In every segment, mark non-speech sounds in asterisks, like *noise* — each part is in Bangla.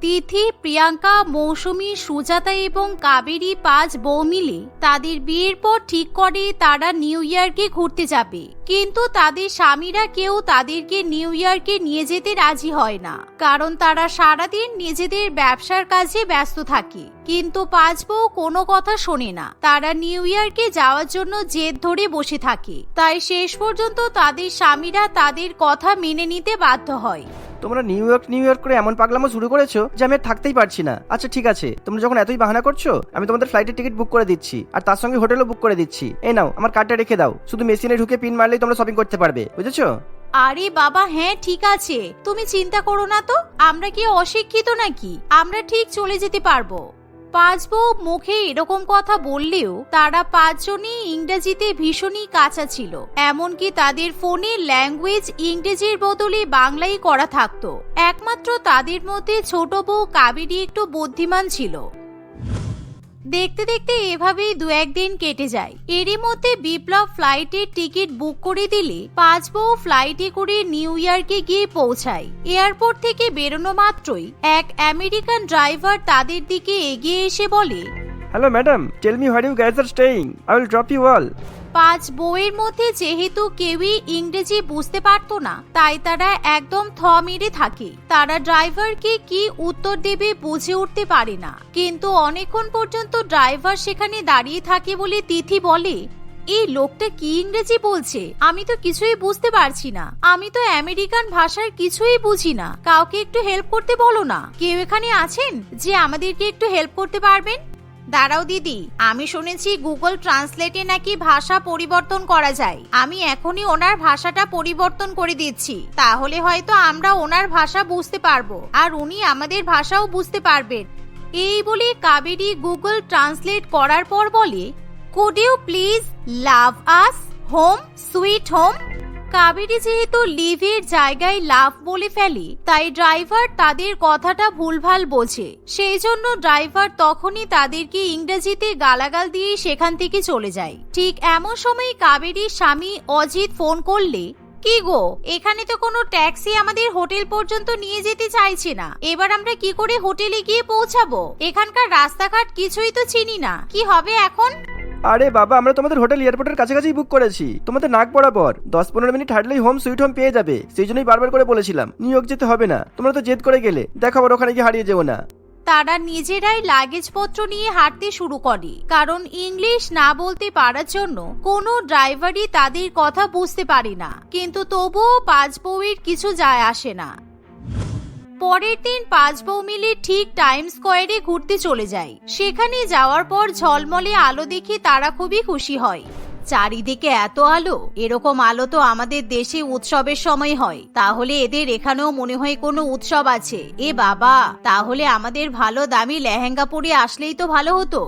তিথি, প্রিয়াঙ্কা, মৌসুমী, সুজাতা এবং কাবেরী পাঁচ বউ মিলে তাদের বিয়ের পর ঠিক করে তারা নিউ ইয়ারকে ঘুরতে যাবে। কিন্তু তাদের স্বামীরা কেউ তাদেরকে নিউ ইয়ারকে নিয়ে যেতে রাজি হয় না। কারণ তারা সারাদিন নিজেদের ব্যবসার কাজে ব্যস্ত থাকে। কিন্তু পাঁচ বউ কোনো কথা শোনে না। তারা নিউ ইয়ারকে যাওয়ার জন্য জেদ ধরে বসে থাকে। তাই শেষ পর্যন্ত তাদের স্বামীরা তাদের কথা মেনে নিতে বাধ্য হয়। তোমরা নিউ ইয়র্ক নিউ ইয়র্ক করে এমন পাগলামো শুরু করেছ যে আমি থাকতেই পারছি না। আচ্ছা ঠিক আছে। তোমরা যখন এতই বাহানা করছ, আমি তোমাদের ফ্লাইটের টিকিট বুক করে দিচ্ছি। আর তার সঙ্গে হোটেলও বুক করে দিচ্ছি। এই নাও, আমার কার্ডটা রেখে দাও। শুধু মেশিনে ঢুকে পিন মারলেই তোমরা শপিং করতে পারবে, বুঝেছ? আরে বাবা হ্যাঁ ঠিক আছে। তুমি চিন্তা করো না তো। আমরা কি অশিক্ষিত নাকি? আমরা ঠিক চলে যেতে পারব। পাঁচ বউ মুখে এরকম কথা বললেও তারা পাঁচজনই ইংরেজিতে ভীষণই কাঁচা ছিল। এমনকি তাদের ফোনে ল্যাঙ্গুয়েজ ইংরেজির বদলে বাংলাই করা থাকতো। একমাত্র তাদের মধ্যে ছোট বউ কাবেরী একটু বুদ্ধিমান ছিল। দেখতে দেখতে এভাবেই দু একদিন কেটে যায়। এরই মধ্যে বিপ্লব ফ্লাইটের টিকিট বুক করে দিলে পাঁচ বউ ফ্লাইটে করে নিউ ইয়র্কে গিয়ে পৌঁছায়। এয়ারপোর্ট থেকে বেরোনো মাত্রই এক আমেরিকান ড্রাইভার তাদের দিকে এগিয়ে এসে বলে hello madam tell me where you guys are staying I will drop you all পাঁচ বউয়ের মধ্যে যেহেতু কেউই ইংরেজি বুঝতে পারতো না, তাই তারা একদম থ মেরে থাকে। তারা ড্রাইভারকে কি উত্তর দেবে বুঝে উঠতে পারে না। কিন্তু অনেকক্ষণ পর্যন্ত ড্রাইভার সেখানে দাঁড়িয়ে থাকে বলে তিথি বলে, এই লোকটা কি ইংরেজি বলছে? আমি তো কিছুই বুঝতে পারছি না। আমি তো আমেরিকান ভাষার কিছুই বুঝি না। কাউকে একটু হেল্প করতে বলো না। কেউ এখানে আছেন যে আমাদেরকে একটু হেল্প করতে পারবেন? দাঁড়াও দিদি, আমি শুনেছি গুগল ট্রান্সলেটে নাকি ভাষা পরিবর্তন করা যায়। আমি এখনই ওনার ভাষাটা পরিবর্তন করে দিচ্ছি। তাহলে হয়তো আমরা ওনার ভাষা বুঝতে পারব। আর উনি আমাদের ভাষাও বুঝতে পারবেন। এই বলে কাবেরী গুগল ট্রান্সলেট করার পর বলে could you please love us home sweet home Kaveri যেহেতু লিভের জায়গায় লাভ বলে ফেলে, তাই ড্রাইভার তাদের কথাটা ভুলভাল বোঝে। সেই জন্য ড্রাইভার তখনই তাদেরকে ইংরেজিতে গালাগাল দিয়ে সেখান থেকে চলে যায়। ঠিক এমন সময় কাবেরীর স্বামী অজিত ফোন করলে, কি গো, এখানে তো কোনো ট্যাক্সি আমাদের হোটেল পর্যন্ত নিয়ে যেতে চাইছে না। এবার আমরা কি করে হোটেলে গিয়ে পৌঁছাবো? এখানকার রাস্তাঘাট কিছুই তো চিনি না। কি হবে এখন? আরে বাবা, আমরা তোমাদের হোটেল এয়ারপোর্টের কাছাকাছি বুক করেছি। তোমাদের নাক বরাবর। দশ পনেরো মিনিট হাঁটলেই হোম সুইট হোম পেয়ে যাবে। সেই জন্যই বারবার করে বলেছিলাম ইয়র্ক যেতে হবে না। তোমরা তো জেদ করে গেলে। দেখো আবার ওখানে গিয়ে হারিয়ে যেও না। তারা নিজেরাই লাগেজপত্র নিয়ে হাঁটতে শুরু করে। কারণ ইংলিশ না বলতে পারার জন্য কোনো ড্রাইভারই তাদের কথা বুঝতে পারে না। কিন্তু তবুও পাঁচ বউয়ের কিছু যায় আসে না। পরের দিন পাঁচ বউ মিলে ঠিক টাইম স্কোয়ারে ঘুরতে চলে যায়। সেখানে যাওয়ার পর ঝলমলে আলো দেখে তারা খুবই খুশি হয়। চারিদিকে এত আলো? এরকম আলো তো আমাদের দেশে উৎসবের সময় হয়। তাহলে এদের এখানেও মনে হয় কোনো উৎসব আছে। এ বাবা, তাহলে আমাদের ভালো দামি লেহেঙ্গা পরে আসলেই তো ভালো হতো।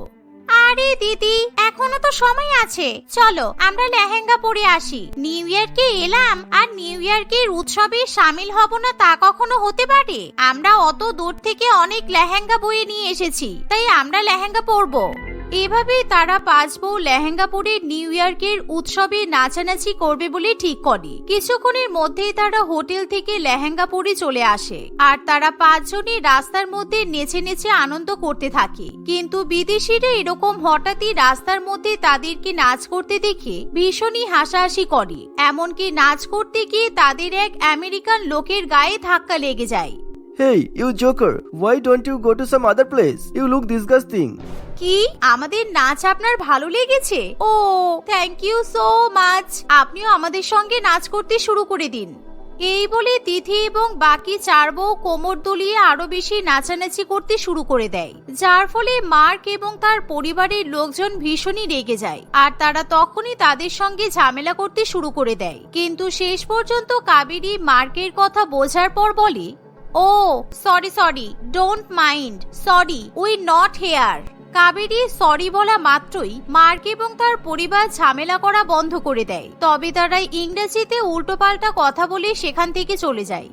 আরে দিদি, এখনও তো সময় আছে। চলো, আমরা লেহেঙ্গা পরে আসি। নিউ ইয়ারকে এলাম, আর নিউ ইয়ারকে উৎসবে সামিল হব না তা কখনো হতে পারে? আমরা অত দূর থেকে অনেক লেহেঙ্গা বয়ে নিয়ে এসেছি, তাই আমরা লেহেঙ্গা পরবো। এভাবেই তারা পাঁচ বউ লেহেঙ্গা পরে নিউ ইয়ার্কের উৎসবে নাচানাচি করবে বলে ঠিক করে। কিছুক্ষণের মধ্যেই তারা হোটেল থেকে লেহেঙ্গা পরে চলে আসে আর তারা পাঁচজনই রাস্তার মধ্যে নেচে নেচে আনন্দ করতে থাকে। কিন্তু বিদেশিরা এরকম হঠাৎই রাস্তার মধ্যে তাদেরকে নাচ করতে দেখে ভীষণই হাসাহাসি করে। এমনকি নাচ করতে গিয়ে তাদের এক আমেরিকান লোকের গায়ে ধাক্কা লেগে যায়। Hey you joker why don't you go to some other place you look disgusting কি? আমাদের নাচ আপনার ভালো লেগেছে? ও থ্যাংক ইউ সো মাচ আপনিও আমাদের সঙ্গে নাচ করতে শুরু করে দিন। এই বলে তিথি এবং বাকি চার বউ কোমর দলিয়ে আরও বেশি নাচানাচি করতে শুরু করে দেয়। যার ফলে মার্ক এবং তার পরিবারের লোকজন ভীষণই রেগে যায়। আর তারা তখনই তাদের সঙ্গে ঝামেলা করতে শুরু করে দেয়। কিন্তু শেষ পর্যন্ত কাবেরী মার্কের কথা বোঝার পর বলে ও sorry sorry don't mind sorry we not here Kaveri sorry বলা মাত্রই মার্ক এবং তার পরিবার ঝামেলা করা বন্ধ করে দেয়। তবে তারা ইংরেজিতে উল্টোপাল্টা কথা বলে সেখান থেকে চলে যায়।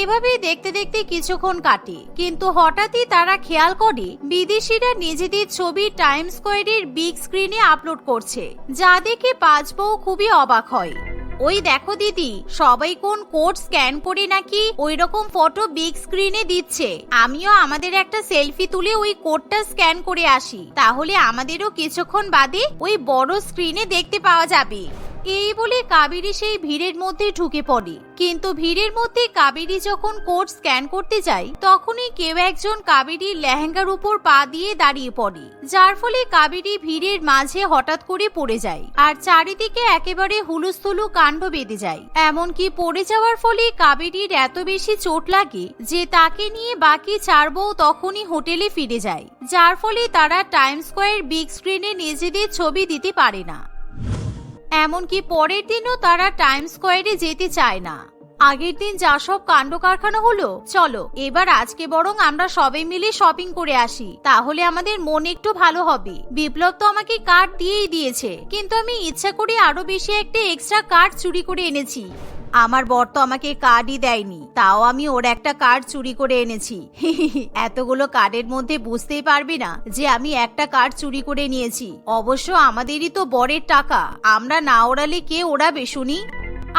এভাবেই দেখতে দেখতে কিছুক্ষণ কাটে, কিন্তু হঠাৎই তারা খেয়াল করে বিদেশিরা নিজেদের ছবি টাইম স্কোয়ারের বিগ স্ক্রিনে আপলোড করছে, যা দেখে পাঁচ বউ খুবই অবাক হয়। ওই দেখো দিদি, সবাই কোন কোড স্ক্যান করে নাকি ওই রকম ফটো বিগ স্ক্রিনে দিচ্ছে। আমিও আমাদের একটা সেলফি তুলে ওই কোডটা স্ক্যান করে আসি। তাহলে আমাদেরও কিছুক্ষণ বাদে ওই বড় স্ক্রিনে দেখতে পাওয়া যাবে। এই বলে কাবেরী সেই ভিড়ের মধ্যে ঢুকে পড়ে। কিন্তু ভিড়ের মধ্যে কাবেরী যখন কোড স্ক্যান করতে যায়, তখনই কেউ একজন কাবেরীর লেহেঙ্গার উপর পা দিয়ে দাঁড়িয়ে পড়ে, যার ফলে কাবেরী ভিড়ের মাঝে হঠাৎ করে পড়ে যায় আর চারিদিকে একেবারে হুলুস্থুলু কাণ্ড বেঁধে যায়। এমনকি পড়ে যাওয়ার ফলে কাবেরীর এত বেশি চোট লাগে যে তাকে নিয়ে বাকি চার বউ তখনই হোটেলে ফিরে যায়, যার ফলে তারা টাইম স্কোয়ার বিগ স্ক্রিনে নিজেদের ছবি দিতে পারে না। এমনকি পরের দিনও তারা টাইম স্কোয়ারে যেতে চায় না। আগের দিন যা সব কাণ্ড কারখানা হলো, চলো, এবার আজকে বরং আমরা সবাই মিলে শপিং করে আসি, তাহলে আমাদের মন একটু ভালো হবে। বিপ্লব তো আমাকে কার্ড দিয়েই দিয়েছে, কিন্তু আমি ইচ্ছা করে আরও বেশি একটা এক্সট্রা কার্ড চুরি করে এনেছি। আমার বর তো আমাকে কার্ডই দেয়নি, তাও আমি ওর একটা কার্ড চুরি করে এনেছি। *laughs* এতগুলো কার্ডের মধ্যে বুঝতেই পারবি না যে আমি একটা কার্ড চুরি করে নিয়েছি। অবশ্য আমাদেরই তো বরের টাকা, আমরা না ওড়ালে কে ওড়াবে শুনি?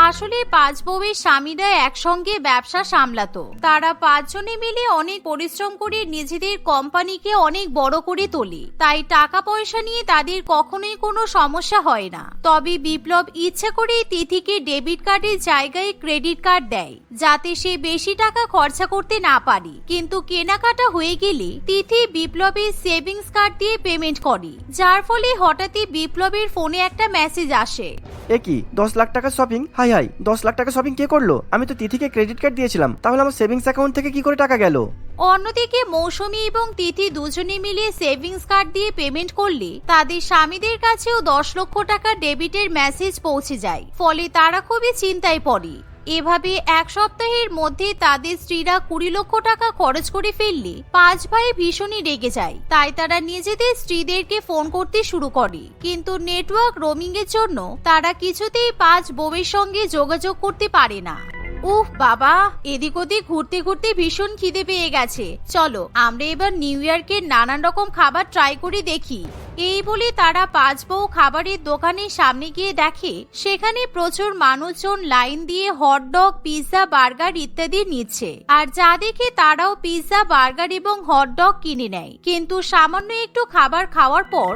আসলে পাঁচ বউয়ের স্বামীরা একসঙ্গে ব্যবসা সামলাতো। তারা পাঁচজনে মিলে অনেক পরিশ্রম করে নিজেদের কোম্পানিকে অনেক বড় করে তোলে। তাই টাকা পয়সা নিয়ে তাদের কখনোই কোনো সমস্যা হয় না। তবে বিপ্লব ইচ্ছে করে তিথিকে ডেবিট কার্ডের জায়গায় ক্রেডিট কার্ড দেয়, যাতে সে বেশি টাকা খরচা করতে না পারে। কিন্তু কেনাকাটা হয়ে গেলে তিথি বিপ্লবের সেভিংস কার্ড দিয়ে পেমেন্ট করে, যার ফলে হঠাৎই বিপ্লবের ফোনে একটা মেসেজ আসে। এ দশ লাখ টাকা শপিং? হাই হাই হাই, দশ লাখ টাকা শপিং কে করল? আমি তো তিথিকে ক্রেডিট কার্ড দিয়েছিলাম। তাহলে আমার সেভিংস অ্যাকাউন্ট থেকে কি করে টাকা গেল? অন্যদিকে মৌসুমী এবং তিথি দুজনে মিলে সেভিংস কার্ড দিয়ে পেমেন্ট করলে তাদের স্বামীদের কাছেও দশ লক্ষ টাকা ডেবিটের মেসেজ পৌঁছে যায়। ফলে তারা খুবই চিন্তায় পড়ে। এভাবে এক সপ্তাহের মধ্যে তাদের স্ত্রীরা কুড়ি লক্ষ টাকা খরচ করে ফেললে পাঁচ ভাই ভীষণই রেগে যায়। তাই তারা নিজেদের স্ত্রীদেরকে ফোন করতে শুরু করে। কিন্তু নেটওয়ার্ক রোমিং এর জন্য তারা কিছুতেই পাঁচ বউয়ের সঙ্গে যোগাযোগ করতে পারে না। উফ বাবা, এদিক ওদিক ঘুরতে ঘুরতে ভীষণ খিদে পেয়ে গেছে। চলো, আমরা এবার নিউ ইয়র্কের নানান রকম খাবার ট্রাই করে দেখি। এই বলে তারা পাঁচ বউ খাবারের দোকানের সামনে গিয়ে দেখে, সেখানে প্রচুর মানুষজন লাইন দিয়ে হটডগ পিৎজা বার্গার ইত্যাদি নিচ্ছে। আর যা দেখে তারাও পিৎজা বার্গার এবং হটডগ কিনে নেয়। কিন্তু সামান্য একটু খাবার খাওয়ার পর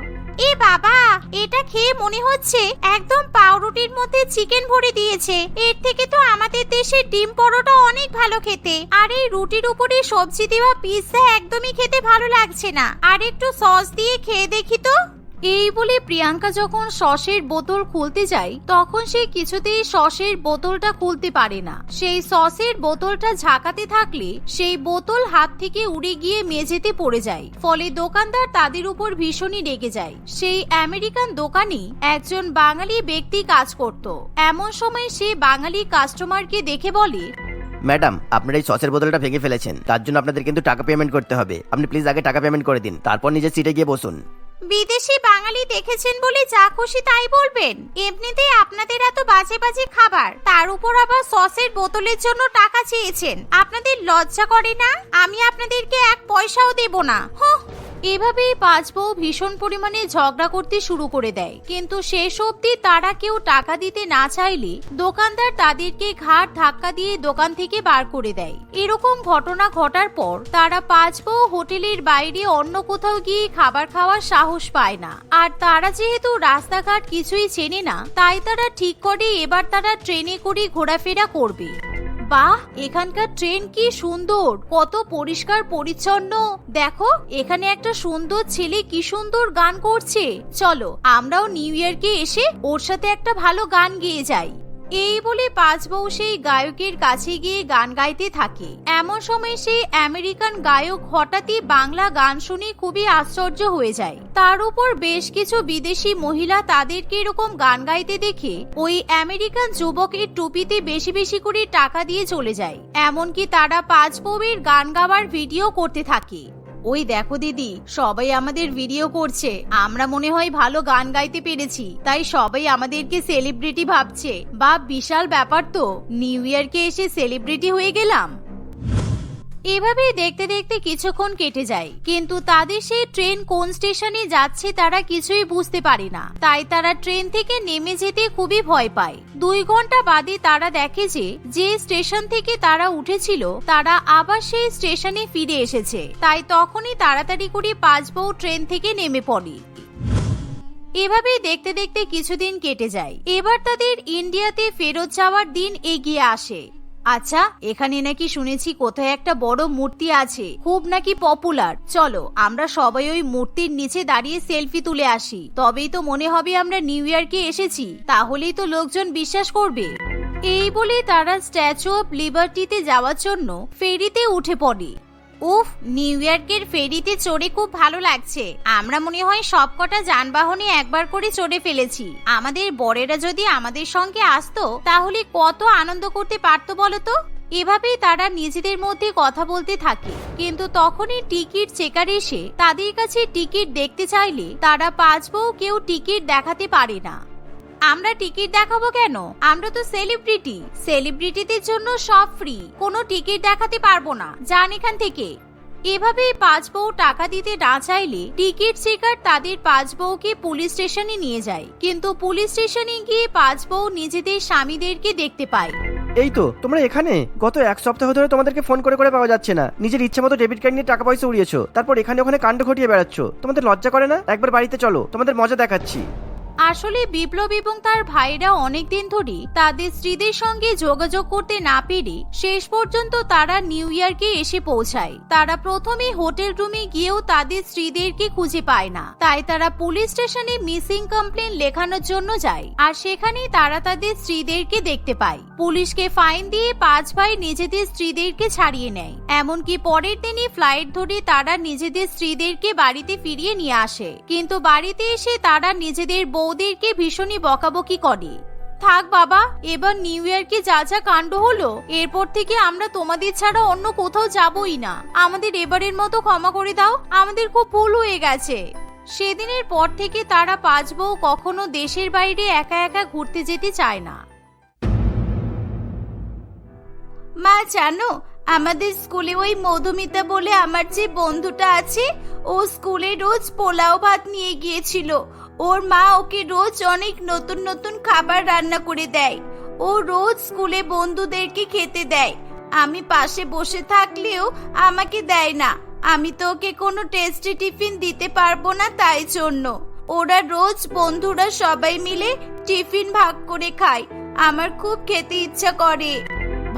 এ বাবা, এটা খেয়ে মনে হচ্ছে একদম পাউরুটির মধ্যে চিকেন ভরে দিয়েছে। এর থেকে তো আমাদের দেশের ডিম পরোটা অনেক ভালো খেতে। আর এই রুটির উপরে সবজি দেওয়া পিৎজা একদমই খেতে ভালো লাগছে না। আর একটু সস দিয়ে খেয়ে দেখি তো। এই বলে প্রিয়াঙ্কা যখন সসের বোতল খুলতে যায়, তখন সে কিছুতেই সসের বোতলটা খুলতে পারে না। সেই সসের বোতলটা ঝাঁকাতে থাকলে সেই বোতল হাত থেকে উড়ে গিয়ে মেঝেতে পড়ে যায়। ফলে দোকানদার তাদের উপর ভীষণই রেগে যায়। সেই আমেরিকান দোকানে একজন বাঙালি ব্যক্তি কাজ করত। এমন সময় সে বাঙালি কাস্টমারকে দেখে বলে ম্যাডাম, আপনার এই সসের বোতলটা ভেঙে ফেলেছেন। তার জন্য আপনাদের কিন্তু টাকা পেমেন্ট করতে হবে। আপনি প্লিজ আগে টাকা পেমেন্ট করে দিন, তারপর নিজের সিটে গিয়ে বসুন। বিদেশি বাঙালি দেখেছেন বলে যা খুশি তাই বলবেন। এমনিতেই আপনাদের এত বাজে বাজে খাবার, তার উপর আবার সসের বোতলের জন্য টাকা চেয়েছেন। আপনাদের লজ্জা করে না? আমি আপনাদেরকে এক পয়সাও দেব না। হুঁ। এভাবেই পাঁচ বউ ভীষণ পরিমাণে ঝগড়া করতে শুরু করে দেয়। কিন্তু শেষ অবধি তারা কেউ টাকা দিতে না চাইলে দোকানদার তাদেরকে ঘাট ধাক্কা দিয়ে দোকান থেকে বার করে দেয়। এরকম ঘটনা ঘটার পর তারা পাঁচ বউ হোটেলের বাইরে অন্য কোথাও গিয়ে খাবার খাওয়ার সাহস পায় না। আর তারা যেহেতু রাস্তাঘাট কিছুই চেনে না, তাই তারা ঠিক করে এবার তারা ট্রেনে করে ঘোরাফেরা করবে। বাহ, এখানকার ট্রেন কি সুন্দর, কত পরিষ্কার পরিচ্ছন্ন। দেখো, এখানে একটা সুন্দর ছেলে কি সুন্দর গান করছে। চলো, আমরাও নিউ ইয়ারকে এসে ওর সাথে একটা ভালো গান গেয়ে যাই। এই বলে পাঁচ বউ সেই গায়কের কাছে গিয়ে গান গাইতে থাকে। এমন সময় সেই আমেরিকান গায়ক হঠাৎই বাংলা গান শুনে খুবই আশ্চর্য হয়ে যায়। তার উপর বেশ কিছু বিদেশি মহিলা তাদেরকে এরকম গান গাইতে দেখে ওই আমেরিকান যুবকের টুপিতে বেশি বেশি করে টাকা দিয়ে চলে যায়। এমনকি তারা পাঁচ বউয়ের গান গাওয়ার ভিডিও করতে থাকে। ওই দেখো দিদি, সবাই আমাদের ভিডিও করছে। আমরা মনে হয় ভালো গান গাইতে পেরেছি, তাই সবাই আমাদেরকে সেলিব্রিটি ভাবছে। বা বিশাল ব্যাপার তো নিউ ইয়ারকে এসে সেলিব্রিটি হয়ে গেলাম। এভাবেই দেখতে দেখতে কিছুক্ষণ কেটে যায়, কিন্তু তাদের সেই ট্রেন কোন স্টেশনে যাচ্ছে তারা কিছুই বুঝতে পারে না। তাই তারা ট্রেন থেকে নেমে যেতে খুবই ভয় পায়। দুই ঘণ্টা বাদে তারা দেখে যে যে স্টেশন থেকে তারা উঠেছিল, তারা আবার সেই স্টেশনে ফিরে এসেছে। তাই তখনই তাড়াতাড়ি করে পাঁচ বউ ট্রেন থেকে নেমে পড়ে। এভাবেই দেখতে দেখতে কিছুদিন কেটে যায়। এবার তাদের ইন্ডিয়াতে ফেরত যাওয়ার দিন এগিয়ে আসে। আচ্ছা এখানে নাকি শুনেছি কোথায় একটা বড় মূর্তি আছে। খুব নাকি পপুলার চলো, আমরা সবাই ওই মূর্তির নিচে দাঁড়িয়ে সেলফি তুলে আসি। তবেই তো মনে হবে আমরা নিউ ইয়ারকে এসেছি। তাহলেই তো লোকজন বিশ্বাস করবে। এই বলে তারা স্ট্যাচু অফ লিবার্টিতে যাওয়ার জন্য ফেরিতে উঠে পড়ে। উফ নিউ ইয়র্কের ফেরিতে চড়ে খুব ভালো লাগছে। আমরা মনে হয় সবকটা যানবাহনে একবার করে চড়ে ফেলেছি। আমাদের বরেরা যদি আমাদের সঙ্গে আসতো, তাহলে কত আনন্দ করতে পারতো বলতো এভাবেই তারা নিজেদের মধ্যে কথা বলতে থাকে। কিন্তু তখনই টিকিট চেকার এসে তাদের কাছে টিকিট দেখতে চাইলে তারা পাঁচ বউ কেউ টিকিট দেখাতে পারে না। আমরা টিকিট দেখাবো কেন? আমরা তো সেলিব্রিটি সেলিব্রিটিদের জন্য সব ফ্রি কোনো টিকিট দেখাতে পারব না। যান এখান থেকে। এভাবেই পাঁচ বউ টাকা দিতে না চাইলে টিকিট চেকার তাদের পাঁচ বউকে পুলিশ স্টেশনে নিয়ে যায়। কিন্তু পুলিশ স্টেশনে গিয়ে পাঁচ বউ নিজেদের স্বামীদেরকে দেখতে পায়। এই তো, তোমরা এখানে? গত এক সপ্তাহ ধরে তোমাদেরকে ফোন করে করে পাওয়া যাচ্ছে না। নিজের ইচ্ছে মতো ডেবিট কার্ড নিয়ে টাকা পয়সা উড়িয়েছো। তারপর এখানে ওখানে কাণ্ড ঘটিয়ে বেড়াচ্ছ। তোমাদের লজ্জা করে না? একবার বাড়িতে চলো। তোমাদের মজা দেখাচ্ছি। আসলে বিপ্লব এবং তার ভাইরা অনেকদিন ধরে তাদের স্ত্রীদের সঙ্গে যোগাযোগ করতে না পেরে শেষ পর্যন্ত তারা নিউ ইয়ারকে এসে পৌঁছায়। তারা প্রথমে হোটেল রুমে গিয়েও তাদের স্ত্রীদেরকে খুঁজে পায় না। তাই তারা পুলিশ স্টেশনে মিসিং কমপ্লেন লেখানোর জন্য যায় আর সেখানেই তারা তাদের স্ত্রীদেরকে দেখতে পায়। পুলিশকে ফাইন দিয়ে পাঁচ ভাই নিজেদের স্ত্রীদেরকে ছাড়িয়ে নেয়। এমনকি পরের দিনই ফ্লাইট ধরে তারা নিজেদের স্ত্রীদেরকে বাড়িতে ফিরিয়ে নিয়ে আসে। কিন্তু বাড়িতে এসে তারা নিজেদের বউদেরকে ভীষণই বকাবকি করে। থাক বাবা, এবার নিউ ইয়ারকে যা যা কাণ্ড হলো, এরপর থেকে আমরা তোমাদের ছাড়া অন্য কোথাও যাবই না। আমাদের এবারের মতো ক্ষমা করে দাও, আমাদের খুব ভুল হয়ে গেছে। সেদিনের পর থেকে তারা পাঁচ বউ কখনো দেশের বাইরে একা একা ঘুরতে যেতে চায় না। মা, জানো, আমাদের স্কুলে ওই মধুমিতা বলে আমার যে বন্ধুটা আছে, ও স্কুলে রোজ পোলাও ভাত নিয়ে গিয়েছিল। ওর মা ওকে রোজ অনেক নতুন নতুন খাবার রান্না করে দেয়। ও রোজ স্কুলে বন্ধুদেরকে খেতে দেয়। আমি পাশে বসে থাকলেও আমাকে দেয় না। আমি তো ওকে কোনো টেস্টি টিফিন দিতে পারব না তাই জন্য। ওরা রোজ বন্ধুরা সবাই মিলে টিফিন ভাগ করে খায়। আমার খুব খেতে ইচ্ছা করে।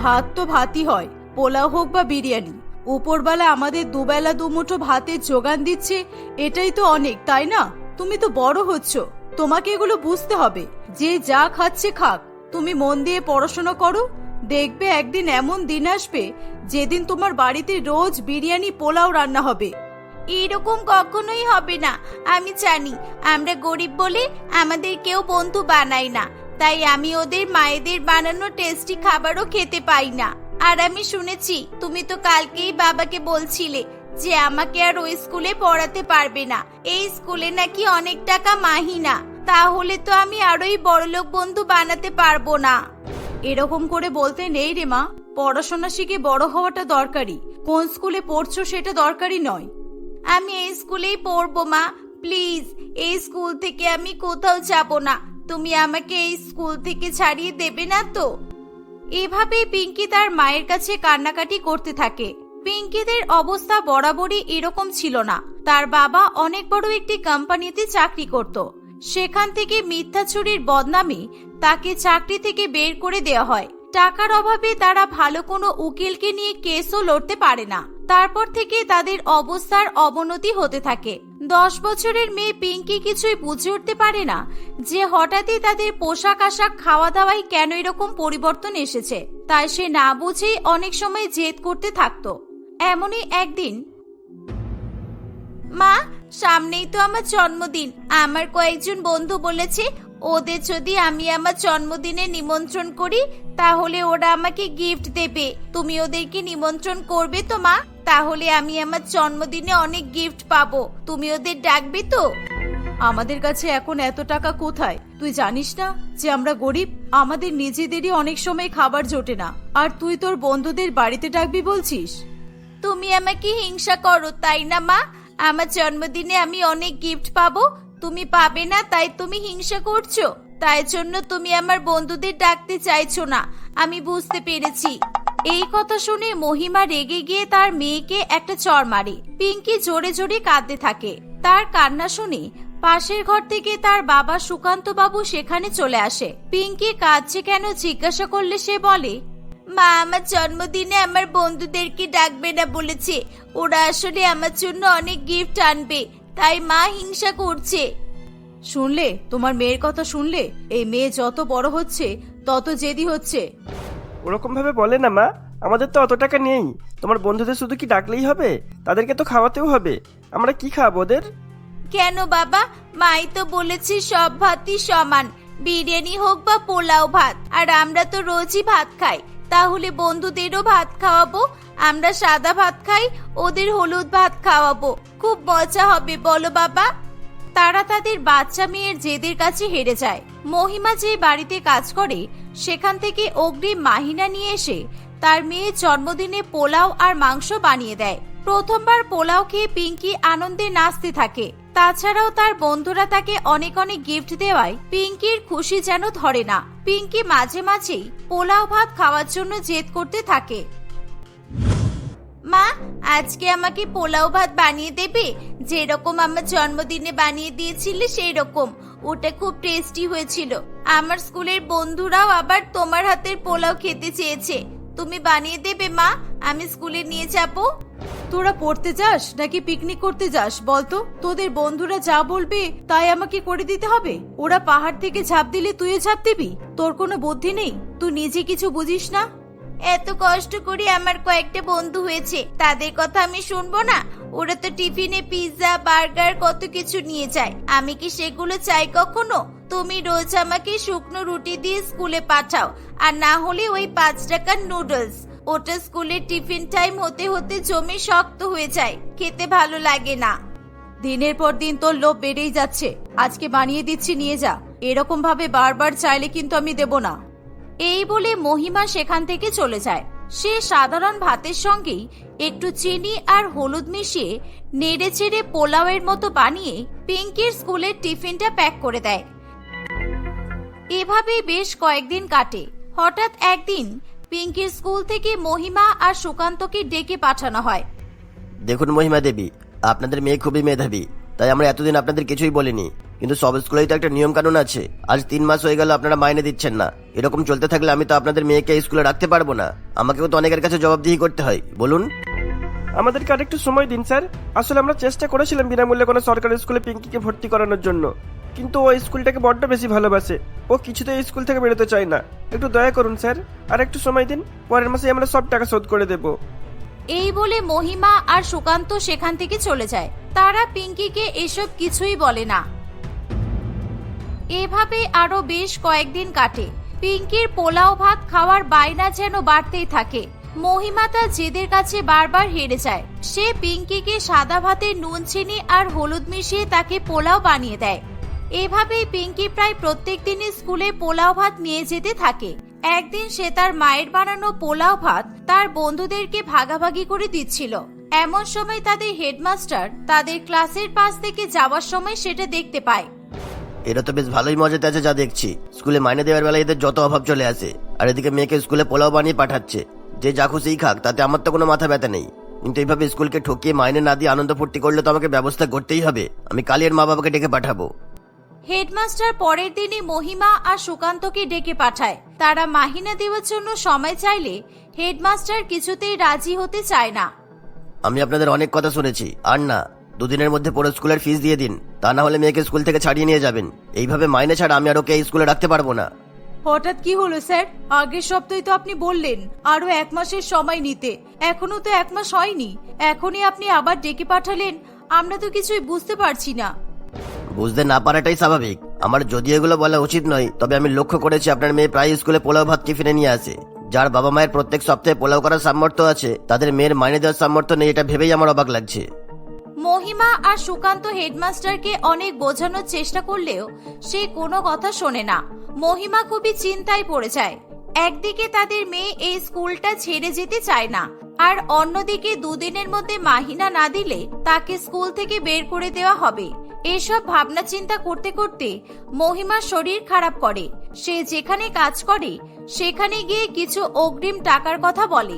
ভাত তো ভাতই হয়, পোলাও হোক বা বিরিয়ানি। উপরবেলা আমাদের দুবেলা দুমুঠো ভাতের যোগান দিচ্ছে, এটাই তো অনেক, তাই না? তুমি তো বড় হচ্ছ। তোমাকে এগুলো বুঝতে হবে। যে যা খাচ্ছে খাক। তুমি মন দিয়ে পড়াশোনা করো। দেখবে একদিন এমন দিন আসবে, যেদিন তোমার বাড়িতে রোজ বিরিয়ানি, পোলাও রান্না হবে। এরকম কখনোই হবে না। আমি জানি, আমরা গরিব বলে আমাদের কেউ বন্ধু বানায় না। তাই আমি ওদের মায়েদের বানানো টেস্টি খাবারও খেতে পাই না। আর আমি শুনেছি, তুমি তো কালকেই বাবাকে বলছিলে যে আমাকে আর ওই স্কুলে পড়াতে পারবে না। এই স্কুলে নাকি অনেক টাকা মাহিনা। তাহলে তো আমি আরোই বড়লোক বন্ধু বানাতে পারব না। এরকম করে বলতে নেই রে মা। পড়াশোনা শিখে বড় হওয়াটা দরকারি। কোন স্কুলে পড়ছো সেটা দরকারি নয়। আমি এই স্কুলেই পড়ব মা। প্লিজ, এই স্কুল থেকে আমি কোথাও যাব না। তুমি আমাকে এই স্কুল থেকে ছাড়িয়ে দেবে না তো? এভাবে পিঙ্কি তার মায়ের কাছে কান্নাকাটি করতে থাকে। পিঙ্কিদের অবস্থা বরাবরই এরকম ছিল না। তার বাবা অনেক বড় একটি কোম্পানিতে চাকরি করত। সেখান থেকে মিথ্যা চুরির বদনামে তাকে চাকরি থেকে বের করে দেওয়া হয়। টাকার অভাবে তারা ভালো কোনো উকিলকে নিয়ে কেসও লড়তে পারে না। তারপর থেকে তাদের অবস্থার অবনতি হতে থাকে। দশ বছরের মেয়ে পিঙ্কি কিছুই বুঝে উঠতে পারে না যে হঠাৎই তাদের পোশাক আশাক খাওয়া দাওয়ায় কেন এরকম পরিবর্তন এসেছে। তাই সে না বুঝেই অনেক সময় জেদ করতে থাকতো। এমনই একদিন। মা, সামনেই তো আমার জন্মদিন। আমার কয়েকজন বন্ধু বলেছে, ওদের যদি আমি আমার জন্মদিনে নিমন্ত্রণ করি, তাহলে ওরা আমাকে গিফট দেবে। তুমি ওদেরকে নিমন্ত্রণ করবে তো, মা? তাহলে আমি আমার জন্মদিনে অনেক গিফট পাবো। তুমি ওদের ডাকবে তো? আমাদের কাছে এখন এত টাকা কোথায়? তুই জানিস না যে আমরা গরিব? আমাদের নিজেদেরই অনেক সময় খাবার জোটে না। আর তুই তোর বন্ধুদের বাড়িতে ডাকবি বলছিস? তুমি আমাকে হিংসা করো, তাই না মা? আমার জন্মদিনে আমি অনেক গিফট পাবো। তুমি পাবে না, তাই তুমি হিংসা করছ। তাই জন্য তুমি আমার বন্ধুদের ডাকতে চাইছো না। আমি বুঝতে পেরেছি। এই কথা শুনে মহিমা রেগে গিয়ে তার মেয়েকে একটা চর মারে। পিঙ্কি জোরে জোরে কাঁদতে থাকে। তার কান্না শুনে পাশের ঘর থেকে তার বাবা সুকান্ত বাবু সেখানে চলে আসে। পিঙ্কি কাঁদছে কেন জিজ্ঞাসা করলে সে বলে মা আমার জন্মদিনে আমার বন্ধুদেরকে ডাকবে না বলেছে। ওরা আসলে আমার জন্য অনেক গিফট আনবে তাই মা হিংসা করছে। শুনলে? তোমার মেয়ের কথা শুনলে? এই মেয়ে যত বড় হচ্ছে তত জেদি হচ্ছে। ওরকম ভাবে বলে না মা আমাদের তো অত টাকা নেই। তোমার বন্ধুদের শুধু কি ডাকলেই হবে? তাদেরকে তো খাওয়াতেও হবে। আমরা কি খাওয়াবো ওদের? কেন বাবা? মাই তো বলেছে সব ভাতই সমান। বিরিয়ানি হোক বা পোলাও ভাত আর আমরা তো রোজই ভাত খাই। তাহলে বন্ধুদেরও ভাত খাওয়াবো। আমরা সাদা ভাত খাই, ওদের হলুদ ভাত খাওয়াবো। খুব মজা হবে, বলো বাবা। তারা তাদের বাচ্চা মেয়ের জেদের কাছে হেরে যায়। মহিমা যে বাড়িতে কাজ করে, সেখান থেকে অগ্রিম মাহিনা নিয়ে এসে তার মেয়ের জন্মদিনে পোলাও আর মাংস বানিয়ে দেয়। প্রথমবার পোলাও খেয়ে পিঙ্কি আনন্দে নাচতে থাকে। তাছাড়াও তার বন্ধুরা তাকে অনেক অনেক গিফট দেওয়ায় পিঙ্কির খুশি যেন ধরে না। পিঙ্কি মাঝে মাঝেই পোলাও ভাত খাওয়ার জন্য জেদ করতে থাকে। মা, আজকে আমাকে পোলাও ভাত বানিয়ে দেবে? যেরকম আমার জন্মদিনে বানিয়ে দিয়েছিলে সেই রকম ওটা খুব টেস্টি হয়েছিল। আমার স্কুলের বন্ধুরাও আবার তোমার হাতের পোলাও খেতে চেয়েছে। তুমি বানিয়ে দেবে মা? আমি স্কুলে নিয়ে যাব। তোরা পড়তে যাস নাকি পিকনিক করতে যাস বলতো? তোদের বন্ধুরা যা বলবে তাই আমাকে করে দিতে হবে। ওরা পাহাড় থেকে ঝাঁপ দিলে তুইও ঝাঁপ দিবি। তোর কোনো বুদ্ধি নেই? তুই নিজে কিছু বুঝিস না? এত কষ্ট করে আমার কয়েকটা বন্ধু হয়েছে, তাদের কথা আমি শুনব না। ওরা তো টিফিনে পিৎজা, বার্গার, কত কিছু নিয়ে যায়। আমি কি সেগুলো চাই কখনো? তুমি রোজ আমাকে শুকনো রুটি দিয়ে স্কুলে পাঠাও, আর না হলে ওই পাঁচ টাকার নুডলস। ওটা স্কুলের টিফিন টাইম হতে হতে জমে শক্ত হয়ে যায়, খেতে ভালো লাগে না। দিনের পর দিন তোর লোভ বেড়েই যাচ্ছে। আজকে বানিয়ে দিচ্ছি, নিয়ে যা। এরকম ভাবে বারবার চাইলে কিন্তু আমি দেব না। এই বলে মহিমা সেখান থেকে চলে যায়। সে সাধারণ ভাতের সঙ্গেই একটু চিনি আর হলুদ মিশিয়ে নেড়ে চেড়ে পোলাওয়ের মতো বানিয়ে পিঙ্কির স্কুলের টিফিনটা প্যাক করে দেয়। এভাবেই বেশ কয়েকদিন কাটে। হঠাৎ একদিন পিঙ্কির স্কুল থেকে মহিমা আর সুকান্তকে ডেকে পাঠানো হয়। দেখুন মহিমা দেবী, আপনাদের মেয়ে খুবই মেধাবী। তাই আমরা এতদিন আপনাদের কিছুই বলিনি। কিন্তু সব স্কুলেই তো একটা নিয়ম কানুন আছে। আজ তিন মাস হয়ে গেল আপনারা মাইনে দিচ্ছেন না। এরকম চলতে থাকলে আমি তো আপনাদের মেয়েকে স্কুলে রাখতে পারব না। আমাকেও তো অনেকের কাছে জবাবদিহি করতে হয়। বলুন। আমাদেরকে আর একটু সময় দিন, স্যার। আসলে আমরা চেষ্টা করেছিলাম বিনামূল্যে কোনো সরকারি স্কুলে পিঙ্কিকে ভর্তি করানোর জন্য। কিন্তু ও স্কুলটাকে বড্ড বেশি ভালোবাসে। ও কিছুতেই এই স্কুল থেকে বেরোতে চায় না। একটু দয়া করুন, স্যার। আর একটু সময় দিন। পরের মাসে আমরা সব টাকা শোধ করে দেবো। এই বলে মহিমা আর সুকান্ত সেখান থেকে চলে যায়। তারা পিঙ্কিকে এসব কিছুই বলে না। এভাবে আরও বেশ কয়েকদিন কাটে। পিঙ্কির পোলাও ভাত খাওয়ার বায়না যেন বাড়তেই থাকে। মহিমা তার জেদের কাছে বারবার হেরে যায়। সে পিঙ্কিকে সাদা ভাতে নুন, চিনি আর হলুদ মিশিয়ে তাকে পোলাও বানিয়ে দেয়। এভাবেই পিঙ্কি প্রায় প্রত্যেক দিনই স্কুলে পোলাও ভাত নিয়ে যেতে থাকে। একদিন সে তার মায়ের বানানো পোলাও ভাত তার বন্ধুদেরকে ভাগাভাগি করে দিচ্ছিল। এমন সময় তাদের হেডমাস্টার তাদের ক্লাসের পাশ থেকে যাওয়ার সময় সেটা দেখতে পায়। এরা তো বেশ ভালোই মজাতে আছে যা দেখছি। স্কুলে মাইনে দেওয়ার বেলায় এদের যত অভাব চলে আসে আর এদিকে মেয়েকে স্কুলে পোলাও বানিয়ে পাঠাচ্ছে। যে যা খুশিই খাক, তাতে আমার তো কোনো মাথা ব্যথা নেই। কিন্তু এইভাবে স্কুলকে ঠকিয়ে মাইনে না দিয়ে আনন্দ ফুর্তি করলে তো আমাকে ব্যবস্থা করতেই হবে। আমি কালি এর মা বাবাকে ডেকে পাঠাবো। হেডমাস্টার পরের দিনই মহিমা আর সুকান্তকে ডেকে পাঠায়। তারা মাহিনা দেওয়ার জন্য সময় চাইলে হেডমাস্টার কিছুতেই রাজি হতে চায় না। আমি আপনাদের অনেক কথা শুনেছি। আর না দুদিনের মধ্যে পুরো স্কুলের ফিস দিয়ে দিন। তা না হলে মেয়েকে স্কুল থেকে ছাড়িয়ে নিয়ে যাবেন। এইভাবে মাইনে ছাড়া আমি আর ওকে এই স্কুলে রাখতে পারব না। হঠাৎ কি হলো স্যার? আগের সপ্তাহে তো আপনি বললেন আরও এক মাসের সময় নিতে। এখনও তো এক মাস হয়নি। এখনই আপনি আবার ডেকে পাঠালেন। আমরা তো কিছুই বুঝতে পারছি না। বুঝতে না পারাটাই স্বাভাবিক। আমার যদি এগুলো বলা উচিত নয়, তবে আমি লক্ষ্য করেছি আপনার মেয়ে প্রায় স্কুলে পোলাও ভাত টিফিনে নিয়ে আসে। যার বাবা মায়ের প্রত্যেক সপ্তাহে পোলাও করার সামর্থ্য আছে, তাদের মেয়ের মাইনে দেওয়ার সামর্থ্য নেই, এটা ভেবেই আমার অবাক লাগছে। মহিমা আর সুকান্ত হেডমাস্টারকে অনেক বোঝানোর চেষ্টা করলেও সে কোনো কথা শোনে না। মহিমা খুবই চিন্তায় পড়ে যায়। একদিকে তাদের মেয়ে এই স্কুলটা ছেড়ে যেতে চায় না, আর অন্যদিকে দুদিনের মধ্যে মাহিনা না দিলে তাকে স্কুল থেকে বের করে দেওয়া হবে। এসব ভাবনা চিন্তা করতে করতে মহিমার শরীর খারাপ করে। সে যেখানে কাজ করে, সেখানে গিয়ে কিছু অগ্রিম টাকার কথা বলে।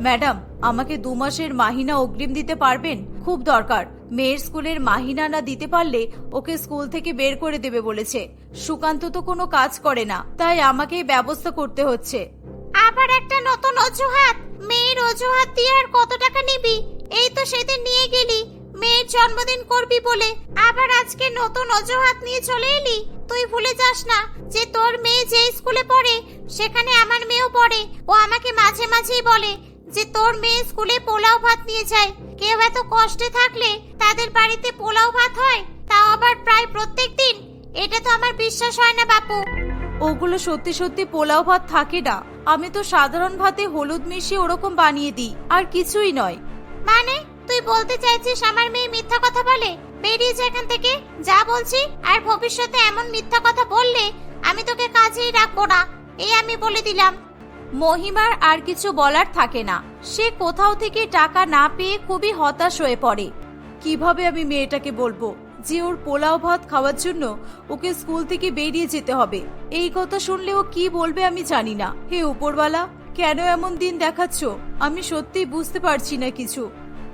ম্যাডাম, আমাকে দু মাসের মাহিনা অগ্রিম দিতে পারবেন? খুব দরকার। মেয়ের স্কুলের মাহিনা না দিতে পারলে ওকে স্কুল থেকে বের করে দেবে বলেছে। সুকান্ত তো কোনো কাজ করে না, তাই আমাকে ব্যবস্থা করতে হচ্ছে। আবার একটা নতুন অজুহাত। মেয়ের অজুহাত দিয়ে আর কত টাকা নিবি? এই তো সেদিন নিয়ে গেলি। মেয়ের জন্মদিন করবি বলে আবার আজকে নতুন অজুহাত নিয়ে চলে এলি? তুই ভুলে যাস না যে তোর মেয়ে যে স্কুলে পড়ে সেখানে আমার মেয়েও পড়ে। ও আমাকে মাঝে মাঝেই বলে যে তোর মেয়ে স্কুলে পোলাও ভাত নিয়ে যায়। কেউ এত কষ্টে থাকলে তাদের বাড়িতে পোলাও ভাত হয়? তাও আবার প্রায় প্রত্যেক দিন? এটা তো আমার বিশ্বাস হয় না বাপু। ওগুলো সত্যি সত্যি পোলাও ভাত থাকে না। আমি তো সাধারণ ভাতে হলুদ মিশিয়ে ওরকম বানিয়ে দিই। আর কিছুই নয়। মানে? তুই বলতে চাইছিস আমার মেয়ে মিথ্যা কথা বলে? বেরিয়ে যা এখান থেকে। যা বলছি, আর ভবিষ্যতে এমন মিথ্যা কথা বললে আমি তোকে কাজেই রাখব না। এই আমি বলে দিলাম। মহিমার আর কিছু বলার থাকে না। সে কোথাও থেকে টাকা না পেয়ে খুবই হতাশ হয়ে পড়ে। কীভাবে আমি মেয়েটাকে বলব যে ওর পোলাও ভাত খাওয়ার জন্য ওকে স্কুল থেকে বেরিয়ে যেতে হবে? এই কথা শুনলে ও কি বলবে আমি জানি না। হে উপরওয়ালা, কেন এমন দিন দেখাচ্ছ? আমি সত্যিই বুঝতে পারছি না কিছু।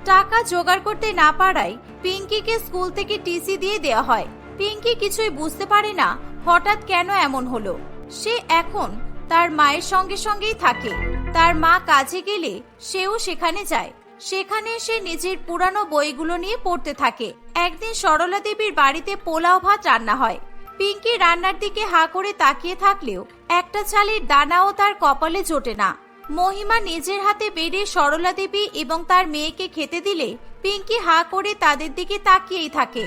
টাকা জোগাড় করতে না পারায় পিঙ্কিকে স্কুল থেকে টিসি দিয়ে দেওয়া হয়। পিঙ্কি কিছুই বুঝতে পারে না হঠাৎ কেন এমন হলো। সে এখন তার মায়ের সঙ্গে সঙ্গেই থাকে। তার মা কাজে গেলে সেও সেখানে যায়। সেখানে সে নিজের পুরানো বইগুলো নিয়ে পড়তে থাকে। একদিন সরলা দেবীর বাড়িতে পোলাও ভাত রান্না হয়। পিঙ্কি রান্নার দিকে হা করে তাকিয়ে থাকলেও একটা চালের দানাও তার কপালে জোটে না। মহিমা নিজের হাতে বেড়ে সরলা দেবী এবং তার মেয়েকে খেতে দিলে পিঙ্কি হা করে তাদের দিকে তাকিয়েই থাকে।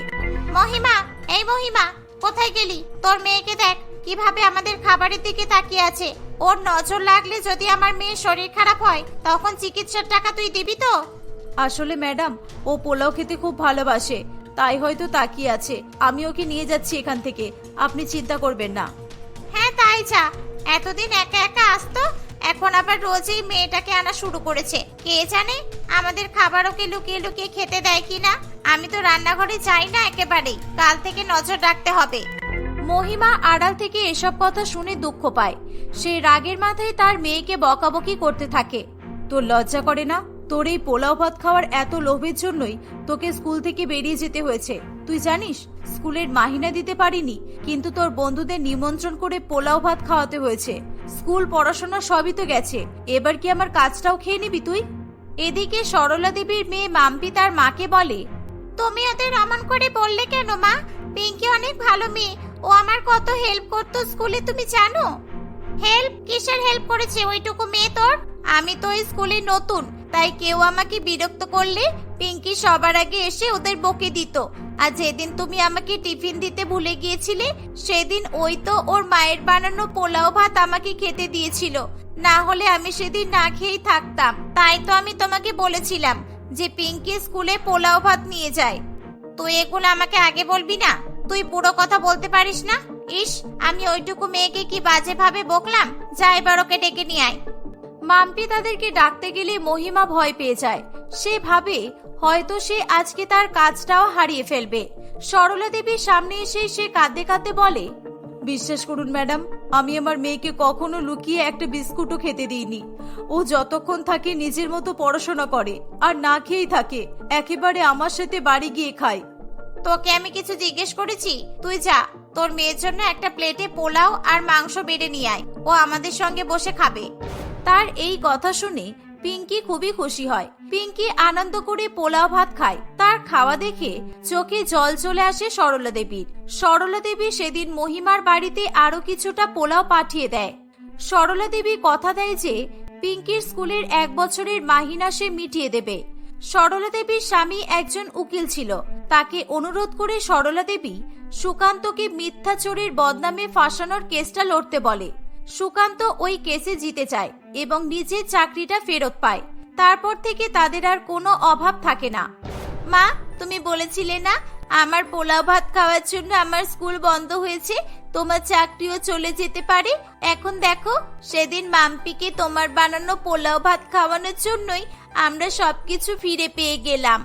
মহিমা এই মহিমা কোথায় গেলি? তোর মেয়েকে দেখ কীভাবে আমাদের খাবারের দিকে তাকিয়ে আছে। ওর নজর লাগলে যদি আমার মেয়ের শরীর খারাপ হয় তখন চিকিৎসার টাকা তুই দিবি তো? আসলে ম্যাডাম ও পোলাও খেতে খুব ভালোবাসে তাই হয়তো তাকিয়ে আছে। আমি ওকে নিয়ে যাচ্ছি এখান থেকে আপনি চিন্তা করবেন না। হ্যাঁ তাই যা। এতদিন একা একা আসতো এখন আবার রোজই মেয়েটাকে আনা শুরু করেছে। কে জানে আমাদের খাবার ওকে লুকিয়ে লুকিয়ে খেতে দেয় কিনা? আমি তো রান্নাঘরে যাই না একেবারেই। কাল থেকে নজর রাখতে হবে। মহিমা আড়াল থেকে এসব কথা শুনে দুঃখ পায়। সে রাগের মাথায় তার মেয়েকে বকাবকি করতে থাকে। তোর লজ্জা করে না? তোর এই পোলাও ভাত খাওয়ার এত লোভের জন্যই তোকে স্কুল থেকে বেরিয়ে যেতে হয়েছে। তুই জানিস, স্কুলের মাহিনা দিতে পারিনি, কিন্তু তোর বন্ধুদের নিমন্ত্রণ করে পোলাও ভাত খাওয়াতে হয়েছে। স্কুল পড়াশোনা সবই তো গেছে। এবার কি আমার কাজটাও খেয়ে নিবি তুই? এদিকে সরলা দেবীর মেয়ে মাম্পি তার মাকে বলে, তুমি ওদের অমন করে বললে কেন মা? পিঙ্কি অনেক ভালো মেয়ে। ও আমার কত হেল্প করতো স্কুলে, তুমি জানো? হেল্প কিসের হেল্প করেছে ওইটুকু মেয়ে তোর? আমি তো ওই স্কুলে নতুন। তাই কেউ আমাকে বিরক্ত করলে পিঙ্কি সবার আগে এসে ওদের বকে দিত। আর যেদিন তুমি আমাকে টিফিন দিতে ভুলে গিয়েছিলে, সেদিন ওই তো ওর মায়ের বানানো পোলাও ভাত আমাকে খেতে দিয়েছিল। না হলে আমি সেদিন না খেয়েই থাকতাম। তাই তো আমি তোমাকে বলেছিলাম যে পিঙ্কি স্কুলে পোলাও ভাত নিয়ে যায়। তুই এগুলো আমাকে আগে বলবি না? তুই পুরো কথা বলতে পারিস না? ইস, আমি ওইটুকু মেয়েকে কি বাজে ভাবে বকলাম? যা এবার ওকে ডেকে নিয়ে আয়। মাম্পি তাদেরকে ডাকতে গেলে মহিমা ভয় পেয়ে যায়। সে ভাবে, হয়তো সে আজকে তার কাজটাও হারিয়ে ফেলবে। সরলা দেবীর সামনে এসে সে কাঁদতে কাঁদতে বলে, বিশ্বাস করুন ম্যাডাম, আমি আমার মেয়েকে কখনো লুকিয়ে একটা বিস্কুটও খেতে দিইনি। ও যতক্ষণ থাকে নিজের মতো পড়াশোনা করে, আর না খেয়েই থাকে, একেবারে আমার সাথে বাড়ি গিয়ে খায়। তোকে আমি কিছু জিজ্ঞেস করেছি? তুই যা, তোর মেয়ের জন্য একটা প্লেটে পোলাও আর মাংস বেড়ে নিয়ে আয়। ও আমাদের সঙ্গে বসে খাবে। তার এই কথা শুনে পিঙ্কি খুবই খুশি হয়। পিঙ্কি আনন্দ করে পোলাও ভাত খায়। তার খাওয়া দেখে চোখে জল চলে আসে সরলা দেবীর। সরলা দেবী সেদিন মহিমার বাড়িতে আরও কিছুটা পোলাও পাঠিয়ে দেয়। সরলা দেবী কথা দেয় যে, পিঙ্কির স্কুলের এক বছরের মাহিনা সে মিটিয়ে দেবে। সরলা দেবীর স্বামী একজন উকিল ছিল। তাকে অনুরোধ করে সরলা দেবী সুকান্তকে মিথ্যা চোরের বদনামে ফাঁসানোর কেসটা লড়তে বলে। সুকান্ত ওই কেসে জিতে যায় এবং নিজের চাকরিটা ফেরত পায়। তারপর থেকে তাদের আর কোনো অভাব থাকে না। মা, তুমি বলেছিলে না, আমার পোলাও ভাত খাওয়ার জন্য আমার স্কুল বন্ধ হয়েছে, তোমার চাকরিও চলে যেতে পারে। এখন দেখো, সেদিন মাম্পিকে তোমার বানানো পোলাও ভাত খাওয়ানোর জন্যই আমরা সবকিছু ফিরে পেয়ে গেলাম।